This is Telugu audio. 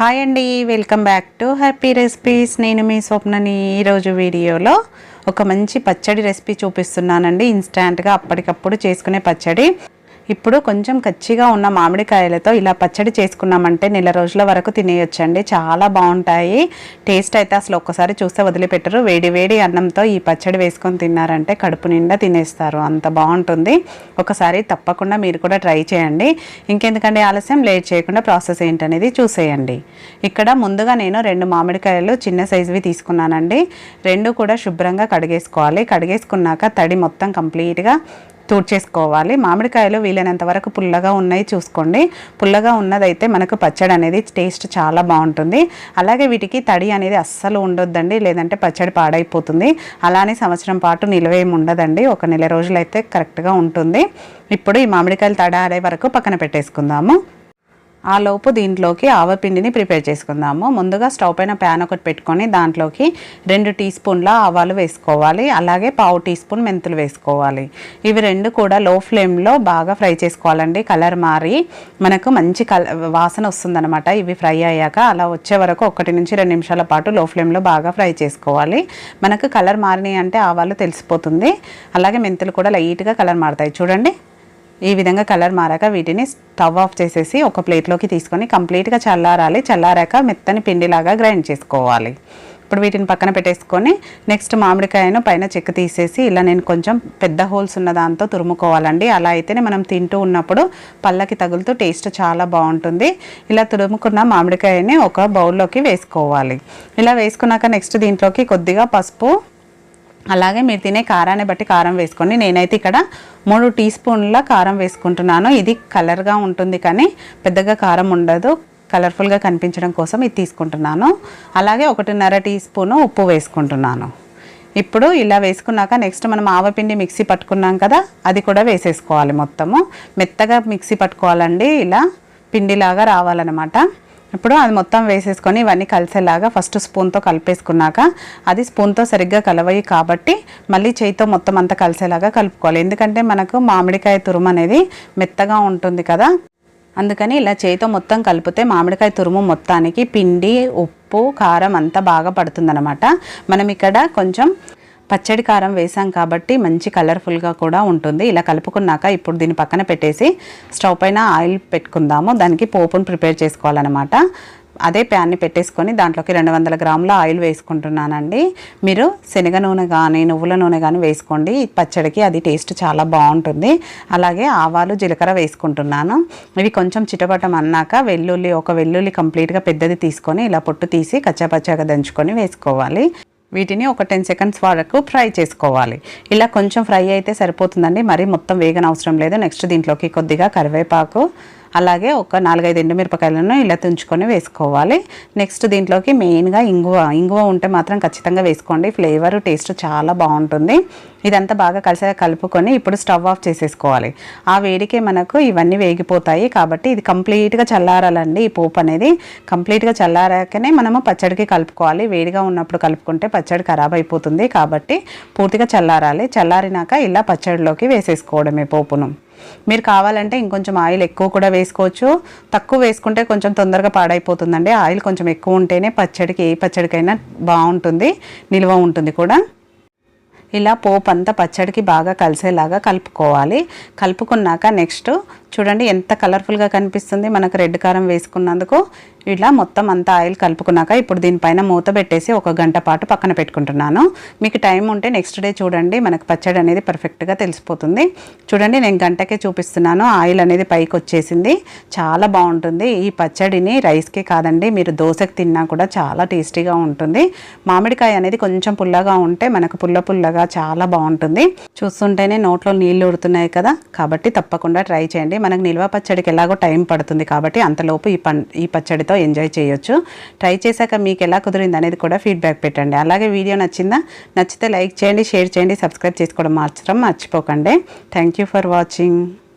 హాయ్ అండి welcome back to Happy Recipes నేను మీ స్వప్నని ఈరోజు వీడియోలో ఒక మంచి పచ్చడి రెసిపీ చూపిస్తున్నానండి. ఇన్స్టాంట్గా అప్పటికప్పుడు చేసుకునే పచ్చడి. ఇప్పుడు కొంచెం కచ్చిగా ఉన్న మామిడికాయలతో ఇలా పచ్చడి చేసుకున్నామంటే నెల రోజుల వరకు తినేయొచ్చండి. చాలా బాగుంటాయి. టేస్ట్ అయితే అసలు ఒక్కసారి చూస్తే వదిలిపెట్టరు. వేడి వేడి అన్నంతో ఈ పచ్చడి వేసుకొని తిన్నారంటే కడుపు నిండా తినేస్తారు. అంత బాగుంటుంది. ఒకసారి తప్పకుండా మీరు కూడా ట్రై చేయండి. ఇంకెందుకంటే ఆలస్యం? లేట్ చేయకుండా ప్రాసెస్ ఏంటనేది చూసేయండి. ఇక్కడ ముందుగా నేను రెండు మామిడికాయలు చిన్న సైజువి తీసుకున్నానండి. రెండు కూడా శుభ్రంగా కడిగేసుకోవాలి. కడిగేసుకున్నాక తడి మొత్తం కంప్లీట్గా తూడ్చేసుకోవాలి మామిడికాయలు వీలైనంత వరకు పుల్లగా ఉన్నాయి చూసుకోండి. పుల్లగా ఉన్నదైతే మనకు పచ్చడి అనేది టేస్ట్ చాలా బాగుంటుంది. అలాగే వీటికి తడి అనేది అస్సలు ఉండొద్దండి. లేదంటే పచ్చడి పాడైపోతుంది. అలానే సంవత్సరం పాటు నిలవేమి ఉండదండి. ఒక నెల రోజులైతే కరెక్ట్గా ఉంటుంది. ఇప్పుడు ఈ మామిడికాయలు తడి ఆడే వరకు పక్కన పెట్టేసుకుందాము. ఆ లోపు దీంట్లోకి ఆవపిండిని ప్రిపేర్ చేసుకుందాము. ముందుగా స్టవ్ పైన ప్యాన్ ఒకటి పెట్టుకొని దాంట్లోకి రెండు టీ స్పూన్ల ఆవాలు వేసుకోవాలి. అలాగే పావు టీ స్పూన్ మెంతులు వేసుకోవాలి. ఇవి రెండు కూడా లో ఫ్లేమ్లో బాగా ఫ్రై చేసుకోవాలండి. కలర్ మారి మనకు మంచి కల వాసన వస్తుందన్నమాట. ఇవి ఫ్రై అయ్యాక అలా వచ్చే వరకు ఒకటి నుంచి రెండు నిమిషాల పాటు లో ఫ్లేమ్లో బాగా ఫ్రై చేసుకోవాలి. మనకు కలర్ మారినాయి అంటే ఆవాలు తెలిసిపోతుంది. అలాగే మెంతులు కూడా లైట్గా కలర్ మారుతాయి. చూడండి. ఈ విధంగా కలర్ మారాక వీటిని స్టవ్ ఆఫ్ చేసేసి ఒక ప్లేట్లోకి తీసుకొని కంప్లీట్గా చల్లారాలి. చల్లారాక మెత్తని పిండిలాగా గ్రైండ్ చేసుకోవాలి. ఇప్పుడు వీటిని పక్కన పెట్టేసుకొని నెక్స్ట్ మామిడికాయను పైన చెక్క తీసేసి ఇలా నేను కొంచెం పెద్ద హోల్స్ ఉన్న దాంతో తురుముకోవాలండి. అలా అయితేనే మనం తింటూ ఉన్నప్పుడు పళ్ళకి తగులుతూ టేస్ట్ చాలా బాగుంటుంది. ఇలా తురుముకున్న మామిడికాయని ఒక బౌల్లోకి వేసుకోవాలి. ఇలా వేసుకున్నాక నెక్స్ట్ దీంట్లోకి కొద్దిగా పసుపు అలాగే మీరు తినే కారాన్ని బట్టి కారం వేసుకోండి. నేనైతే ఇక్కడ మూడు టీ స్పూన్ల కారం వేసుకుంటున్నాను. ఇది కలర్గా ఉంటుంది కానీ పెద్దగా కారం ఉండదు. కలర్ఫుల్గా కనిపించడం కోసం ఇది తీసుకుంటున్నాను. అలాగే ఒకటిన్నర టీ స్పూను ఉప్పు వేసుకుంటున్నాను. ఇప్పుడు ఇలా వేసుకున్నాక నెక్స్ట్ మనం ఆవపిండి మిక్సీ పట్టుకున్నాం కదా అది కూడా వేసేసుకోవాలి మొత్తము. మెత్తగా మిక్సీ పట్టుకోవాలండి. ఇలా పిండిలాగా రావాలన్నమాట. ఇప్పుడు అది మొత్తం వేసేసుకొని ఇవన్నీ కలిసేలాగా ఫస్ట్ స్పూన్తో కలిపేసుకున్నాక అది స్పూన్తో సరిగ్గా కలవయి కాబట్టి మళ్ళీ చేయితో మొత్తం అంతా కలిసేలాగా కలుపుకోవాలి. ఎందుకంటే మనకు మామిడికాయ తురుము అనేది మెత్తగా ఉంటుంది కదా. అందుకని ఇలా చేయితో మొత్తం కలిపితే మామిడికాయ తురుము మొత్తానికి పిండి ఉప్పు కారం అంతా బాగా పడుతుందనమాట మనం ఇక్కడ కొంచెం పచ్చడి కారం వేసాం కాబట్టి మంచి కలర్ఫుల్గా కూడా ఉంటుంది. ఇలా కలుపుకున్నాక ఇప్పుడు దీన్ని పక్కన పెట్టేసి స్టవ్ పైన ఆయిల్ పెట్టుకుందాము. దానికి పోపును ప్రిపేర్ చేసుకోవాలన్నమాట. అదే ప్యాన్ని పెట్టేసుకొని దాంట్లోకి రెండు వందల గ్రాముల ఆయిల్ వేసుకుంటున్నానండి. మీరు శనగ నూనె కానీ నువ్వుల నూనె కానీ వేసుకోండి. పచ్చడికి అది టేస్ట్ చాలా బాగుంటుంది. అలాగే ఆవాలు జీలకర్ర వేసుకుంటున్నాను. ఇవి కొంచెం చిటపటం అన్నాక వెల్లుల్లి ఒక వెల్లుల్లి కంప్లీట్గా పెద్దది తీసుకొని ఇలా పొట్టు తీసి కచ్చాపచ్చాగా దంచుకొని వేసుకోవాలి. వీటిని ఒక టెన్ సెకండ్స్ వరకు ఫ్రై చేసుకోవాలి. ఇలా కొంచెం ఫ్రై అయితే సరిపోతుందండి. మరి మొత్తం వేగన అవసరం లేదు. నెక్స్ట్ దీంట్లోకి కొద్దిగా కరివేపాకు అలాగే ఒక నాలుగైదు ఎండుమిరపకాయలను ఇలా తుంచుకొని వేసుకోవాలి. నెక్స్ట్ దీంట్లోకి మెయిన్గా ఇంగువ. ఇంగువ ఉంటే మాత్రం ఖచ్చితంగా వేసుకోండి. ఫ్లేవర్ టేస్ట్ చాలా బాగుంటుంది. ఇదంతా బాగా కలిసి కలుపుకొని ఇప్పుడు స్టవ్ ఆఫ్ చేసేసుకోవాలి. ఆ వేడికే మనకు ఇవన్నీ వేగిపోతాయి కాబట్టి ఇది కంప్లీట్గా చల్లారాలండి ఈ పోపు అనేది. కంప్లీట్గా చల్లారాకనే మనము పచ్చడికి కలుపుకోవాలి. వేడిగా ఉన్నప్పుడు కలుపుకుంటే పచ్చడి ఖరాబ్ అయిపోతుంది కాబట్టి పూర్తిగా చల్లారాలి. చల్లారినాక ఇలా పచ్చడిలోకి వేసేసుకోవడమే పోపును. మీరు కావాలంటే ఇంకొంచెం ఆయిల్ ఎక్కువ కూడా వేసుకోవచ్చు. తక్కువ వేసుకుంటే కొంచెం తొందరగా పాడైపోతుందండి. ఆయిల్ కొంచెం ఎక్కువ ఉంటేనే పచ్చడికి ఏ పచ్చడికైనా బాగుంటుంది నిల్వ ఉంటుంది కూడా. ఇలా పోపు అంతా పచ్చడికి బాగా కలిసేలాగా కలుపుకోవాలి. కలుపుకున్నాక నెక్స్ట్ చూడండి ఎంత కలర్ఫుల్గా కనిపిస్తుంది. మనకు రెడ్ కారం వేసుకున్నందుకు ఇలా మొత్తం అంతా ఆయిల్ కలుపుకున్నాక ఇప్పుడు దీనిపైన మూత పెట్టేసి ఒక గంట పాటు పక్కన పెట్టుకుంటున్నాను. మీకు టైం ఉంటే నెక్స్ట్ డే చూడండి మనకు పచ్చడి అనేది పర్ఫెక్ట్గా తెలిసిపోతుంది. చూడండి నేను గంటకే చూపిస్తున్నాను. ఆయిల్ అనేది పైకి వచ్చేసింది. చాలా బాగుంటుంది. ఈ పచ్చడిని రైస్కే కాదండి మీరు దోశకి తిన్నా కూడా చాలా టేస్టీగా ఉంటుంది. మామిడికాయ అనేది కొంచెం పుల్లగా ఉంటే మనకు పుల్ల పుల్లగా చాలా బాగుంటుంది. చూస్తుంటేనే నోట్లో నీళ్ళు ఉడుతున్నాయి కదా. కాబట్టి తప్పకుండా ట్రై చేయండి. మనకు నిల్వ పచ్చడికి ఎలాగో టైం పడుతుంది కాబట్టి అంతలోపు ఈ పం ఈ పచ్చడితో ఎంజాయ్ చేయొచ్చు. ట్రై చేశాక మీకు ఎలా కుదిరింది అనేది కూడా ఫీడ్బ్యాక్ పెట్టండి. అలాగే వీడియో నచ్చిందా? నచ్చితే లైక్ చేయండి షేర్ చేయండి సబ్స్క్రైబ్ చేసుకోవడం మాత్రం మర్చిపోకండి. Thank you for watching.